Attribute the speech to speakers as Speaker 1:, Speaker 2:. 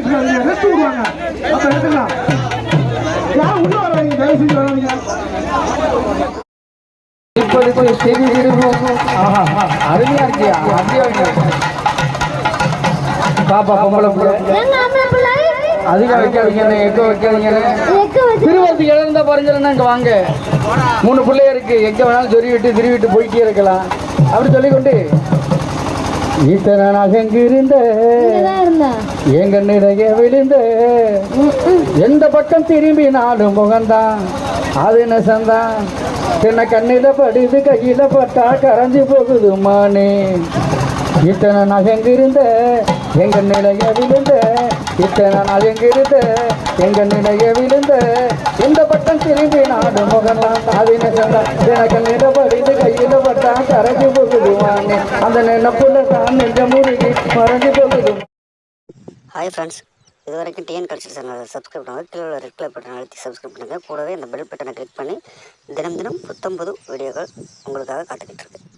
Speaker 1: எடுத்துக்காதீங்க ரெஸ்ட் விடுவாங்க. அப்ப எடுத்துக்கலாம். யாரும் உள்ள வராங்க தயவு செஞ்சு வராங்க அருமையா இருக்கியா அப்படியா பாப்பா பொம்பளை பிள்ளை. அதிகம் வைக்காதீங்க எக்க வைக்காதீங்க திருவத்தி இழந்த பரிஞ்சலன்னா இங்கே வாங்க. மூணு பிள்ளைய இருக்கு. எக்க வேணாலும் சொல்லிவிட்டு திருவிட்டு போய்கிட்டே இருக்கலாம். அப்படி சொல்லிக்கொண்டு
Speaker 2: இங்கதான் இருந்தேன்
Speaker 1: எங்க நிறைய விழுந்த எந்த பக்கம் திரும்பினாலும் முகம்தான் அது நெசந்தான். சின்ன கண்ணில படுது கையில பட்டா கரைஞ்சு போகுது மானே இத்தனை நகங்கு இருந்த எங்க நிலைய விழுந்த இத்தனை நகங்கு இருந்த எங்க நிலைய விழுந்த எந்த பக்கம் திரும்பினாலும் முகம்தான் அது நெசந்தான். சின்ன கண்ணில படுது கையில பட்டா கரைஞ்சு போகுது மானே அந்த நினைப்புல தான் நெஞ்ச முருகி மறைஞ்சு போகுது
Speaker 3: ஹாய் ஃப்ரெண்ட்ஸ் இது வரைக்கும் டிஎன் கல்ச்சர் சேனலை சப்ஸ்கிரைப் பண்ணுங்கள் கீழே ரெட் கலர் பட்டன் அழுத்தி சப்ஸ்கிரைப் பண்ணுங்கள் கூடவே இந்த பெல் பட்டனை கிளிக் பண்ணி தினம் தினம் புத்தம் புது வீடியோக்கள் உங்களுக்காக காத்துக்கிட்டு இருக்கு.